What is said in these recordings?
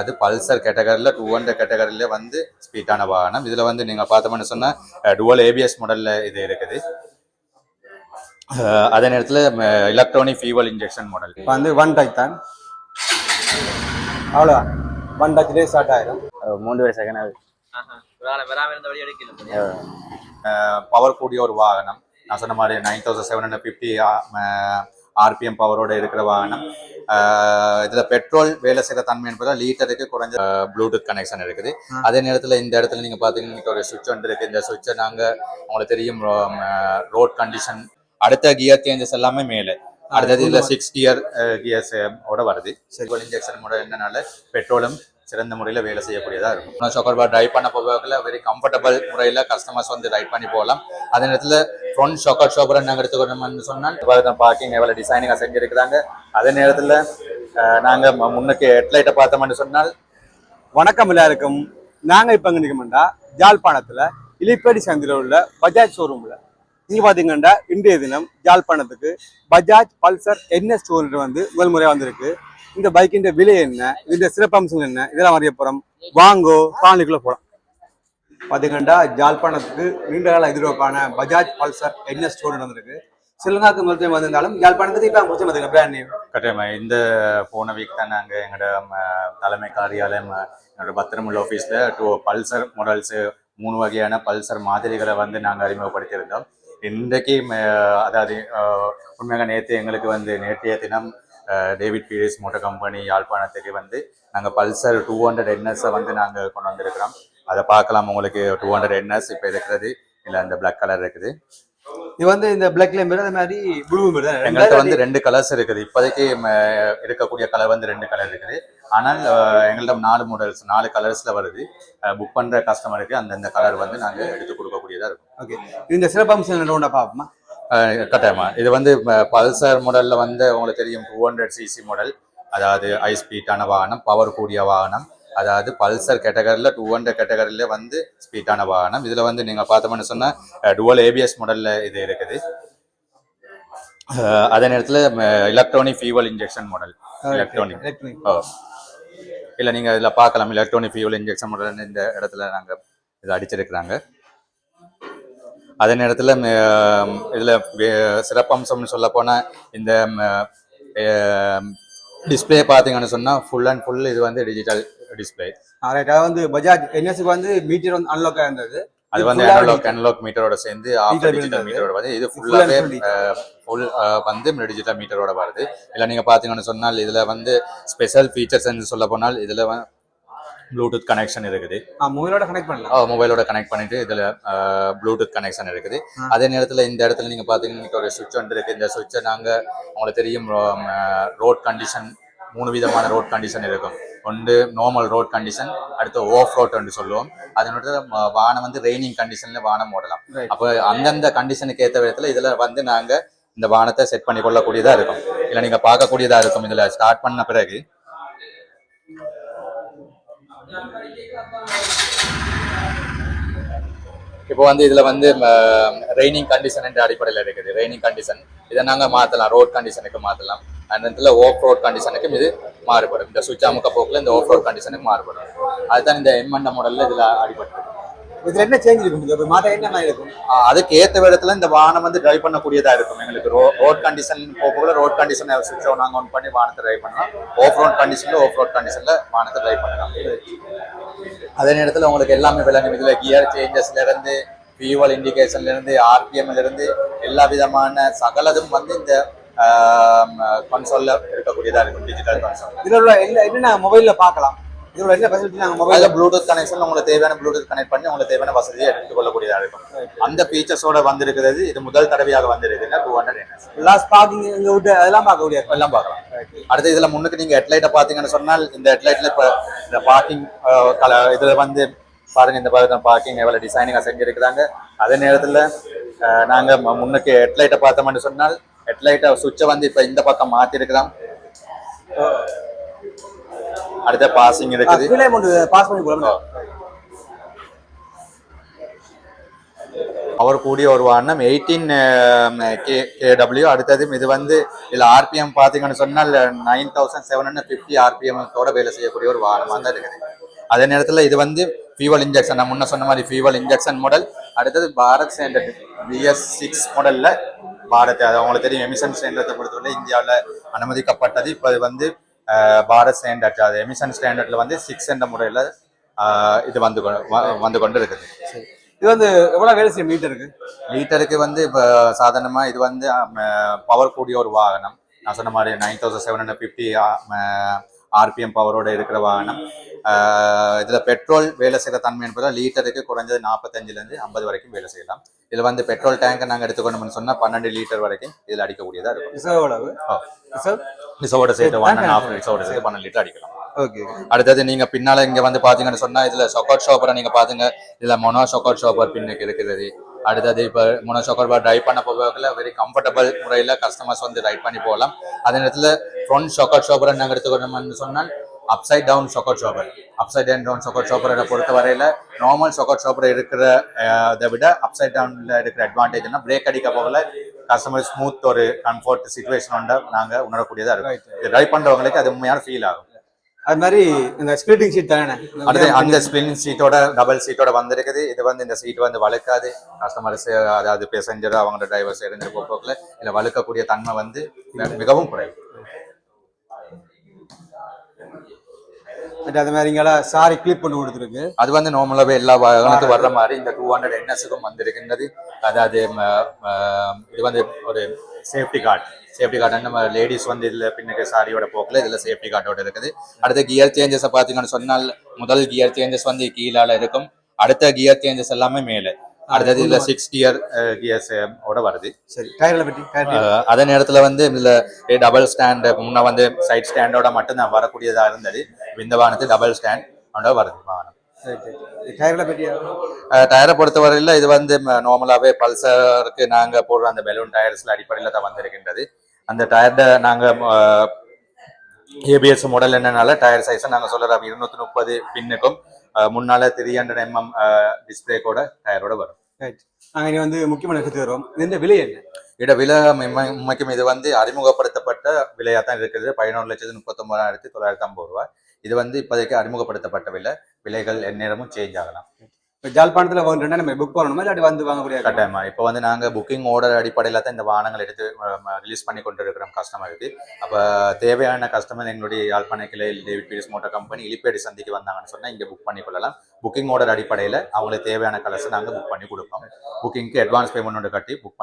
அது பல்சர் கேட்டகரியில் two hundred கேட்டகரியில் வந்து ஸ்பீட்டான வாகனம். இதில் வந்து நீங்கள் பார்த்தோம்னு சொன்னால் டுவல் ஏபிஎஸ் மாடலில் இது இருக்குது. அதே நேரத்தில் எலக்ட்ரானிக் ஃபியூவல் இன்ஜெக்ஷன் மாடல் இப்போ வந்து ஒன் டச் தான். அவ்வளோதான் ஒன் டச்லேயே ஸ்டார்ட் ஆயிடும் மூன்று வயசு செகண்ட் ஆகுது பவர் கூடிய ஒரு வாகனம். நான் சொன்ன மாதிரி nine thousand seven hundred fifty RPM பவரோட இருக்கிற வாகனம். இதுல பெட்ரோல் வேலை செய்கிற தன்மை என்பதால் லீட்டருக்கு குறைஞ்ச ப்ளூடூத் கனெக்ஷன் இருக்குது. அதே நேரத்தில் இந்த இடத்துல நீங்க பாத்தீங்கன்னா ஒரு சுவிட்ச் ஒன்று இருக்கு. இந்த சுவிட்சை நாங்க உங்களுக்கு தெரியும் ரோட் கண்டிஷன் அடுத்த கியர் சேஞ்சஸ் எல்லாமே மேலே. அடுத்தது இதுல சிக்ஸ் கியர் கியர்ஸ் ஓட வருது. சிறுவல் இன்ஜெக்ஷன் முறை என்னனால பெட்ரோலும் சிறந்த முறையில் வேலை செய்யக்கூடியதா இருக்கும். சொக்கர்பா ட்ரைவ் பண்ண போகல வெரி கம்ஃபர்டபுள் முறையில் கஸ்டமர்ஸ் வந்து ரைட் பண்ணி போகலாம். அதே நேரத்தில் ஃப்ரண்ட் ஷாக்கர் ஷோப்பரை நாங்கள் எடுத்துக்கணும்னு சொன்னால் பார்க்கிங் எவ்வளோ டிசைனிங்காக செஞ்சுருக்கிறாங்க. அதே நேரத்தில் நாங்கள் முன்னுக்கு ஹெட்லைட்டை பார்த்தோம்னு சொன்னால் வணக்கம் எல்லாருக்கும். நாங்கள் இப்போ எங்கே நிற்கமெண்டா ஜாழ்ப்பாணத்தில் இலிப்பேடி சந்தில உள்ள பஜாஜ் ஷோரூமில் இங்கே பார்த்தீங்கன்னா இன்றைய தினம் ஜாழ்ப்பாணத்துக்கு பஜாஜ் பல்சர் என்ன டூ வந்து முதல் முறையாக வந்திருக்கு. இந்த பைக்கின் விலை என்ன? இதோட சிறப்பம்சங்கள் என்ன? இதெல்லாம் அறிய போகிறோம் வாங்கோ காலனிக்குள்ளே போகலாம் பார்த்தீங்கன்னா ஜாழ்ப்பாணத்துக்கு நீண்ட கால எதிர்பார்ப்பான பஜாஜ் பல்சர் என்ன ஸ்டோர் நடந்திருக்கு வந்திருக்கு. ஸ்ரீலங்காவுக்கு முதல் வந்திருந்தாலும் ஜாழ்ப்பாணத்துக்கு இப்போ முடிச்சு பிராண்ட் கட்டாயமா இந்த போன வீக் தான் நாங்கள் எங்களோட ம, தலைமை காரியாலயம் என்னோட பத்திரமுள்ள ஆஃபீஸில் டூ பல்சர் மாடல்ஸு மூணு வகையான பல்சர் மாதிரிகளை வந்து நாங்கள் அறிமுகப்படுத்தியிருந்தோம். இன்றைக்கு அதாவது உண்மையாக நேற்று எங்களுக்கு வந்து நேற்றைய தினம் டேவிட் பீரிஸ் மோட்டர் கம்பெனி யாழ்ப்பாணத்துக்கு வந்து நாங்கள் பல்சர் டூ ஹண்ட்ரட் என்எஸ்ஸை வந்து நாங்கள் கொண்டு வந்திருக்கிறோம். அதை பார்க்கலாம். உங்களுக்கு டூ ஹண்ட்ரட் என்எஸ் இப்போ இருக்கிறது. இல்லை அந்த பிளாக் கலர் இருக்குது. இது வந்து இந்த பிளாக்ல மாரி அதே மாதிரி ப்ளூ மாரி எங்கள்கிட்ட வந்து ரெண்டு கலர்ஸ் இருக்குது. இப்போதைக்கு இருக்கக்கூடிய கலர் வந்து ரெண்டு கலர் இருக்குது. ஆனால் அஹ், எங்கள்ட்ட நாலு மாடல்ஸ் நாலு கலர்ஸ்ல வருது. புக் பண்ற கஸ்டமருக்கு அந்தந்த கலர் வந்து நாங்க எடுத்து கொடுக்கக்கூடியதா இருக்கும். ஓகே இந்த சிறப்பம்சம் ஒன்றா பார்ப்போமா? கட்டாயமா. இது வந்து பல்சர் மாடல்ல வந்து உங்களுக்கு தெரியும். டூ ஹண்ட்ரட் சிசி மாடல் அதாவது ஹை ஸ்பீட்டான வாகனம் பவர் கூடிய வாகனம். அதாவது பல்சர் கேட்டகரியில் டூ ஹண்ட்ரட் கேட்டகரியில் வந்து ஸ்பீட்டான வாகனம். இதில் வந்து நீங்கள் பார்த்தோம்னு சொன்னால் டுவல் ஏபிஎஸ் மாடலில் இது இருக்குது. அதே நேரத்தில் electronic fuel injection model electronic ஓ. இல்லை நீங்கள் இதில் பார்க்கலாம். எலக்ட்ரானிக் ஃபியூல் இன்ஜெக்ஷன் மாடல் இந்த இடத்துல நாங்கள் இது அடிச்சிருக்கிறாங்க. அதே நேரத்தில் இதில் சிறப்பம்சம்னு சொல்ல போனால் இந்த டிஸ்பிளே பார்த்தீங்கன்னு சொன்னால் ஃபுல் அண்ட் ஃபுல் இது வந்து டிஜிட்டல் டிஸ்பிளே ரைட் அது வந்து பஜாஜ் என்எஸ்க்கு வந்து மீட்டர் வந்து அன்லாக் இருந்தது. அது வந்து அனலாக் அனலாக் மீட்டரோட சேர்ந்து ஆஃப் டிஜிட்டல் மீட்டர் மீட்டரோட வருது இது digital. ஃபுல் வந்து டிஜிட்டல் மீட்டரோட வருது இல்லை நீங்கள் பார்த்தீங்கன்னு சொன்னால் இதில் வந்து ஸ்பெஷல் ஃபீச்சர்ஸ் சொல்ல போனால் இதில் ப்ளூடூத் கனெக்ஷன் இருக்குது. ஆ மொபைலோட கனெக்ட் பண்ணலாம். மொபைலோட கனெக்ட் பண்ணிட்டு இதுல ப்ளூடூத் கனெக்ஷன் இருக்குது. அதே நேரத்துல இந்த இடத்துல நீங்க பாத்தீங்கன்னா ஒரு சுவிட்ச் ஒன்று இருக்கு. இந்த சுவிட்சை நாங்க உங்களுக்கு தெரியும் ரோட் கண்டிஷன் மூணு விதமான ரோட் கண்டிஷன் இருக்கும். ஒன்று நார்மல் ரோட் கண்டிஷன் அடுத்து ஆஃப் ரோட் என்று சொல்லுவோம். அதனோட வானம் வந்து ரெய்னிங் கண்டிஷன்ல வானம் ஓடலாம். அப்போ அந்தந்த கண்டிஷனுக்கு ஏற்ற விதத்துல இதுல வந்து நாங்க இந்த வானத்தை செட் பண்ணி கொள்ளக்கூடியதா இருக்கும். இல்ல நீங்க பார்க்கக்கூடியதா இருக்கும் இதுல ஸ்டார்ட் பண்ண பிறகு. இப்போ வந்து இதுல வந்து ரெய்னிங் கண்டிஷன் என்ற அடிப்படையில் இருக்குது. ரெய்னிங் கண்டிஷன் இதை நாங்க மாத்தலாம். ரோட் கண்டிஷனுக்கு மாத்தலாம். அந்த இடத்துல ஓஃப் ரோட் கண்டிஷனுக்கும் இது மாறுபடும். இந்த சுவிட்ச் அமுக்க போக்குல இந்த ரோட் கண்டிஷனுக்கு மாறுபடும். அதுதான் இந்த எம்என்ட மாடல்ல இதுல அடிபட்டு இதுல என்ன சேஞ்ச் இருக்கும்? மாட்ட என்ன மாதிரி இருக்கும்? அதுக்கு ஏத்த விதத்துல இந்த வானம் வந்து டிரைவ் பண்ணக்கூடியதா இருக்கும். எங்களுக்கு ரோட் கண்டிஷன் போகக்குள்ள ரோட் கண்டிஷன் சுவிட்ச் நாங்க ஆன் பண்ணி வானத்தை டிரைவ் பண்ணலாம். ஆஃப் ரோட் கண்டிஷன்ல ஆஃப் ரோட் கண்டிஷன்ல வானத்தை டிரைவ் பண்ணலாம். அதே நேரத்துல உங்களுக்கு எல்லாமே விளங்கும். இதுல கியர் சேஞ்சஸ்ல இருந்து ஃபியூவல் இண்டிகேஷன்ல இருந்து ஆர்பிஎம்ல இருந்து எல்லா விதமான சகலதும் வந்து இந்த கன்சோல்ல இருக்கக்கூடியதா இருக்கும் டிஜிட்டல் கன்சோல் என்ன என்னென்ன மொபைல்ல பார்க்கலாம்? இதுல உள்ள என்ன ஃபெசிலிட்டி நாங்க மொபைல்ல ப்ளூடூத் கனெக்ஷன் உங்களுக்கு தேவையான ப்ளூடூத் கனெக்ட் பண்ணி உங்களுக்கு தேவையான வசதியை எடுத்துக்கொள்ளக்கூடியதா இருக்கும். அந்த ஃபீச்சர்ஸோட வந்திருக்கிறது இது முதல் தடவையாக வந்திருக்குன்னா two hundred NS last parking இங்க விட்டு அதெல்லாம் பார்க்க முடியாது. எல்லாம் பார்க்கலாம். அடுத்து இதுல முன்னுக்கு நீங்க ஹெட்லைட்டை பாத்தீங்கன்னு சொன்னால் இந்த ஹெட்லைட்ல இப்ப இந்த பார்க்கிங் கல இதுல வந்து பாருங்க இந்த பாருங்க பார்க்கிங் எவ்வளவு டிசைனிங்கா செஞ்சிருக்கிறாங்க. அதே நேரத்துல அஹ், நாங்க ம- முன்னுக்கு ஹெட்லைட்டை பார்த்தோம்னு சொன்னால் ஹெட்லைட்டை சுவிட்சை வந்து இப்ப இந்த பக்கம் மாத்தி இருக்கிறோம் அடுத்த பாசிங் இருக்குது. பாஸ் பண்ணி பவர் கூடிய ஒரு வாகனம் எயிட்டீன் கே கேடபிள்யூ அடுத்தது இது வந்து இதில் ஆர்பிஎம் பார்த்தீங்கன்னு சொன்னால் nine thousand seven hundred fifty ஆர்பிஎம்மோட வேலை செய்யக்கூடிய ஒரு வாகனமாக தான் இருக்குது. அதே நேரத்தில் இது வந்து ஃபியூவல் இன்ஜெக்ஷன் நான் முன்ன சொன்ன மாதிரி ஃபியூவல் இன்ஜெக்ஷன் மாடல் அடுத்தது பாரத் ஸ்டாண்டர்ட் பிஎஸ் சிக்ஸ் மாடலில் பாரத் அது அவங்களுக்கு தெரியும் எமிஷன் ஸ்டாண்டர்டை பொறுத்தவரை இந்தியாவில் அனுமதிக்கப்பட்டது. இப்போ இது வந்து பாரத் ஸ்டாண்டர்ட் அது எமிஷன் ஸ்டாண்டர்டில் வந்து சிக்ஸ் என்ற முறையில் இது வந்து வந்து கொண்டு இருக்குது இது வந்து எவ்வளவு வேலை செய்யும் மீட்டருக்கு லிட்டருக்கு வந்து இப்போ சாதாரணமாக இது வந்து பவர் கூடிய ஒரு வாகனம். நான் சொன்ன மாதிரி nine thousand seven hundred fifty RPM பவரோட இருக்கிற வாகனம். இதில் பெட்ரோல் வேலை செய்கிற தன்மை என்பதால் லிட்டருக்கு குறைஞ்சது நாற்பத்தஞ்சிலேருந்து ஐம்பது வரைக்கும் வேலை செய்யலாம். இதில் வந்து பெட்ரோல் டேங்கை நாங்கள் எடுத்துக்கொண்டோம்னு சொன்னால் பன்னெண்டு லிட்டர் வரைக்கும் இதில் அடிக்கக்கூடியதாக இருக்கும். ரிசர்வ் எவ்வளவு ஓ. ரிசர்வ் ரிசோட சேர்த்து ஒன் அண்ட் ஹாஃப் ரிசோட சேர்த்து பன்னெண்டு லிட்டர் அடிக்கலாம். ஓகே அடுத்தது நீங்க பின்னால இங்க வந்து பாத்தீங்கன்னு சொன்னா இதுல சொக்கோட் ஷாப்பரை நீங்க பாத்துங்க. இதுல மொனோ சொக்கோட் ஷாப்பர் பின்னுக்கு இருக்குது. அடுத்தது இப்ப மொனோ சொக்கோட் ட்ரைவ் பண்ண போகல வெரி கம்ஃபர்டபுள் முறையில கஸ்டமர்ஸ் வந்து ரைட் பண்ணி போகலாம். அதே நேரத்துல ஃப்ரண்ட் சொக்கோட் ஷாப்பரை நாங்க எடுத்துக்கணும்னு சொன்னால் upside down shock absorber upside and down shock ஷாப்பரை பொறுத்த வரையில நார்மல் சொக்கோட் ஷாப்பர் இருக்கிற இதை விட அப்சைட் டவுன்ல இருக்கிற அட்வான்டேஜ்னா பிரேக் அடிக்க போகல. கஸ்டமர் ஸ்மூத் ஒரு கம்ஃபர்ட் சுச்சுவேஷன் நாங்க உணரக்கூடியதா இருக்கும். இது ட்ரைவ் பண்றவங்களுக்கு அது உண்மையான ஃபீல் ஆகும். அது மாதிரி இந்த ஸ்பிளிட்டிங் ஷீட் தானே? அடுத்து அந்த ஸ்பின் சீட்டோட டபுள் சீட்டோட வந்திருக்குது. இது வந்து இந்த சீட் வந்து வழுக்காது. கஸ்டமர்ஸ் அதாவது பேசஞ்சர் அவங்க டிரைவர்ஸ் இருந்து போக்குல இதுல வழுக்கக்கூடிய தன்மை வந்து மிகவும் குறைவு. அது மாதிரி இங்கெல்லாம் சாரி கிளிப் பண்ணி கொடுத்துருக்கு. அது வந்து நார்மலாவே எல்லா வாகனத்துக்கும் வர்ற மாதிரி இந்த டூ ஹண்ட்ரட் என்எஸ்க்கும் வந்திருக்கின்றது. அதாவது இது வந்து ஒரு சேஃப்டி கார்டு சேஃப்டி கார்டு நம்ம லேடிஸ் வந்து இதுல பின்னுக்கு சாரியோட போக்குல இதுல சேஃப்டி கார்டோட இருக்குது. அடுத்த கியர் சேஞ்சஸ் பாத்தீங்கன்னு சொன்னால் முதல் கியர் சேஞ்சஸ் வந்து கீழால இருக்கும். அடுத்த கியர் சேஞ்சஸ் எல்லாமே மேலே. அடுத்தது இதுல சிக்ஸ் கியர் கியர்ஸ் ஓட வருது. சரி டயர்ல பற்றி அதே நேரத்துல வந்து இதுல டபுள் ஸ்டாண்ட் முன்ன வந்து சைட் ஸ்டாண்டோட மட்டும் தான் வரக்கூடியதா இருந்தது. இந்த வாகனத்து டபுள் ஸ்டாண்ட் வருது வாகனம் டயர்ல பற்றி டயரை பொறுத்தவரையில இது வந்து நார்மலாவே பல்சருக்கு நாங்க போடுற அந்த பெலூன் டயர்ஸ்ல அடிப்படையில தான் வந்திருக்கின்றது. அந்த டயர்ட நாங்க ஏபிஎஸ் மாடல் என்னனால டயர் சைஸ் நாங்க சொல்ற இருநூத்தி முப்பது பின்னுக்கும் முன்னால த்ரீ ஹண்ட்ரட் எம்எம் டிஸ்பிளே கூட டயரோட வரும். ரைட் நாங்கள் இனி வந்து முக்கியமான கற்று வரோம் இந்த விலை என்ன? இட விலை உண்மை- உண்மைக்கும் இது வந்து அறிமுகப்படுத்தப்பட்ட விலையா தான் இருக்குது. பதினொன்று லட்சத்து முப்பத்தொன்பதாயிரத்தி தொள்ளாயிரத்தி ஐம்பது ரூபாய். இது வந்து இப்போதைக்கு அறிமுகப்படுத்தப்பட்ட விலை. விலைகள் எந்நேரமும் சேஞ்ச் ஆகலாம். இப்போ ஜாழ்ப்பாணத்தில் வேணும்னா நம்ம புக் பண்ணணுமா? இல்லாட்டி வந்து வாங்கக்கூடிய கட்டாயமா. இப்போ வந்து நாங்க புக்கிங் ஆர்டர் அடிப்படையில் தான் இந்த வாகனங்கள் எடுத்து ரிலீஸ் பண்ணி கொண்டு இருக்கிறோம் கஸ்டமருக்கு அப்போ தேவையான கஸ்டமர் எங்களுடைய யாழ்ப்பாண கிளையில் டேவிட் பீரிஸ் மோட்டார் கம்பெனி இலிப்பேடி சந்திக்கு வந்தாங்கன்னு சொன்னா இங்க புக் பண்ணி கொள்ளலாம். புக்கிங் ஆர்டர் அடிப்படையில் அவங்களுக்கு தேவையான கலர்ஸ் நாங்க புக் பண்ணி கொடுப்போம். புக்கிங்க்கு அட்வான்ஸ் பேமெண்ட் ஒன்று கட்டி புக்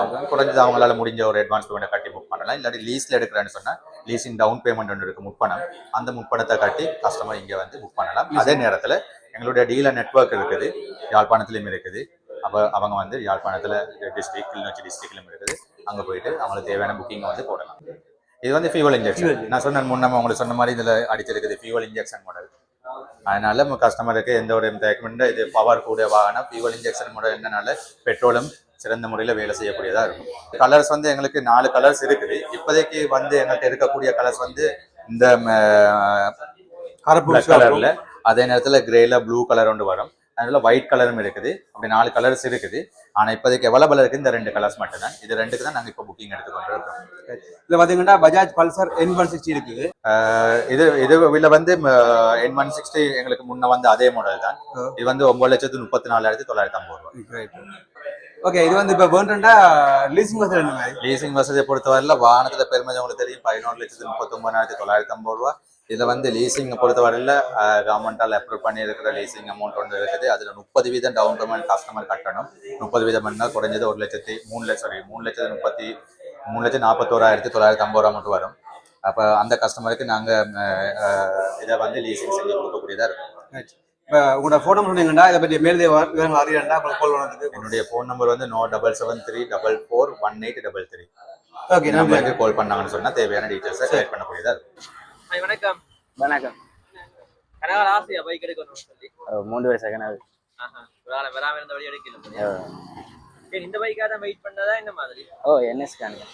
அவங்க குறைஞ்சது அவங்களால முடிஞ்ச ஒரு அட்வான்ஸ் பேமெண்ட் கட்டி புக் பண்ணலாம். இல்லாட்டி லீஸ்ல எடுக்கிறேன்னு சொன்னா லீஸிங் டவுன் பேமெண்ட் ஒன்று இருக்கு முப்பணம். அந்த முப்பணத்தை கட்டி கஸ்டமர் இங்க வந்து புக் பண்ணலாம். அதே நேரத்துல எங்களுடைய டீலர் நெட்வொர்க் இருக்குது. யாழ்ப்பாணத்துலயும் இருக்குது. அப்ப அவங்க வந்து யாழ்ப்பாணத்துல டிஸ்ட்ரிக்ட் கிளிநொச்சி டிஸ்ட்ரிக்ட்லயும் இருக்குது. அங்க போயிட்டு அவங்களுக்கு தேவையான புக்கிங் வந்து போடலாம். இது வந்து ஃபியூவல் இன்ஜெக்ஷன் நான் சொன்ன முன்னமே உங்களுக்கு சொன்ன மாதிரி இதுல அடிச்சிருக்குது ஃபியூவல் இன்ஜெக்ஷன் மாடல் அதனால கஸ்டமருக்கு எந்த ஒரு தேக்கமெண்ட் இது பவர் கூட வாகனம் ஃபியூவல் இன்ஜெக்ஷன் மாடல் என்னனால பெட்ரோலும் சிறந்த முறையில் வேலை செய்யக்கூடியதா இருக்கும். கலர்ஸ் வந்து எங்களுக்கு நாலு கலர்ஸ் இருக்குது. இப்போதைக்கு வந்து எங்கள்கிட்ட இருக்கக்கூடிய கலர்ஸ் வந்து இந்த கருப்பு கலர்ல அதே நேரத்துல கிரேல ப்ளூ கலர் ஒன்று வரும். அதனால ஒயிட் கலரும் இருக்குது. அப்படி நாலு கலர்ஸ் இருக்குது. ஆனா இப்போதைக்கு அவைலபிள் இருக்கு. இந்த ரெண்டு கலர்ஸ் மட்டும்தான். இது ரெண்டுக்கு தான் நாங்க இப்போ புக்கிங் எடுத்துக்கொண்டு இருக்கோம் இதில் பார்த்தீங்கன்னா Bajaj Pulsar N one sixty இருக்குது. இது இது இதுல வந்து என் ஒன் சிக்ஸ்டி எங்களுக்கு முன்ன வந்து அதே மாடல் தான். இது வந்து ஒன்பது லட்சத்து முப்பத்தி நாலாயிரத்தி தொள்ளாயிரத்தி ஐம்பது ரூபாய் ஓகே இது வந்து இப்போ வேணும்னா லீசிங் வசதி என்ன மாதிரி? லீசிங் வசதியை பொறுத்தவரையில வாகனத்துல பெருமதி உங்களுக்கு தெரியும். பதினொன்று லட்சத்து முப்பத்தி ஒன்பதாயிரத்தி தொள்ளாயிரத்தி ஐம்பது ரூபா இதுல வந்து லீசிங் பொறுத்தவரையில கவர்மெண்டால் அப்ரூவ் பண்ணி இருக்கிற லீசிங் அமௌண்ட் ஒன்று இருக்குது. அதுல முப்பது வீதம் டவுன் பேமெண்ட் கஸ்டமர் கட்டணும். முப்பது வீதம் பண்ணா குறைஞ்சது ஒரு லட்சத்தி மூணு லட்சம் சாரி மூணு லட்சத்து முப்பத்தி மூணு லட்சம் நாற்பத்தோராயிரத்தி தொள்ளாயிரத்தி ஐம்பது ரூபா மட்டும் வரும். அப்ப அந்த கஸ்டமருக்கு நாங்க அஹ், அஹ், இதை வந்து லீசிங் செஞ்சு கொடுக்கக்கூடியதா இருக்கும். இப்போ உங்களோட ஃபோன் நம்பர் சொன்னீங்கன்னா இதை பற்றி மேலே விவரங்கள் அறியண்டா உங்களுக்கு கால் பண்ணுறதுக்கு என்னுடைய ஃபோன் நம்பர் வந்து no double seven three double four one eight double three okay நம்பருக்கு கால் பண்ணாங்கன்னு சொன்னா தேவையான டீட்டெயில்ஸை கலெக்ட் பண்ணக்கூடியதா இருக்கும். வணக்கம். வணக்கம். கனகால ஆசையா பைக் எடுக்கணும்னு சொல்லி? மூன்று ஆகுது ஆஹா வேற வராம இருந்த வழி எடுக்கல இந்த பைக்காக தான் வெயிட் பண்ணதா இந்த மாதிரி? ஓ என்எஸ் கானுங்க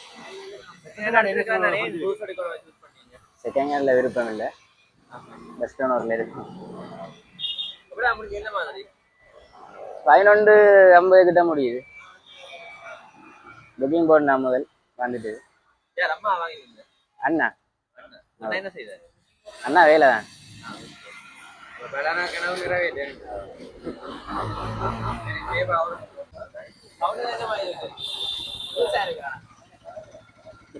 செகண்ட் ஹேண்டில் விருப்பம் இல்லை. பெஸ்ட் ஓனரில் உங்களுக்கு என்ன மாதிரி? பதினொன்று ஐம்பது கிட்ட முடியுது. புக்கிங் போடனா முதல் வந்துட்டு அண்ணா. அண்ணா என்ன செய்தார்? அண்ணா வேலை தான். வேளாண் கனவு நிறைவேற்றேன் அவனு என்ன மாதிரி இருக்கு புதுசா இருக்கா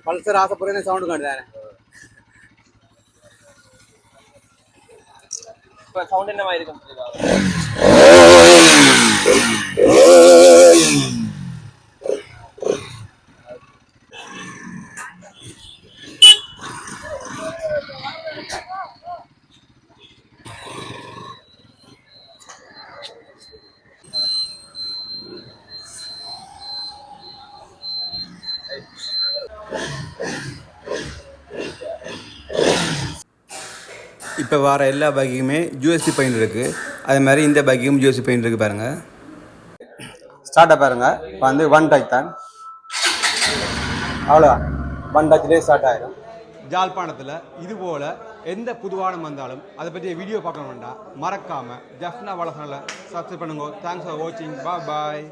பல்சர் ஆசைப்படுற சவுண்டு காட்டுதானே இப்போ சவுண்ட் என்ன மாதிரி இப்போ வர எல்லா பைக்குமே ஜூஎஸ்சி பெயிண்ட் இருக்குது அதே மாதிரி இந்த பைக்கும் ஜூஎஸ்சி பெயிண்ட் இருக்குது பாருங்கள் ஸ்டார்ட்டை பாருங்கள் இப்போ வந்து ஒன் டச் தான். அவ்வளோதான் ஒன் டச்லேயே ஸ்டார்ட் ஆயிடும் ஜாழ்ப்பாணத்தில் இதுபோல் எந்த புதுவானம் வந்தாலும் அதை பற்றிய வீடியோ பார்க்க வேண்டாம் மறக்காமல் ஜஃப்னா வளசனில் சப்ஸ்கிரைப் பண்ணுங்க. தேங்க்ஸ் ஃபார் வாட்சிங் பா பாய்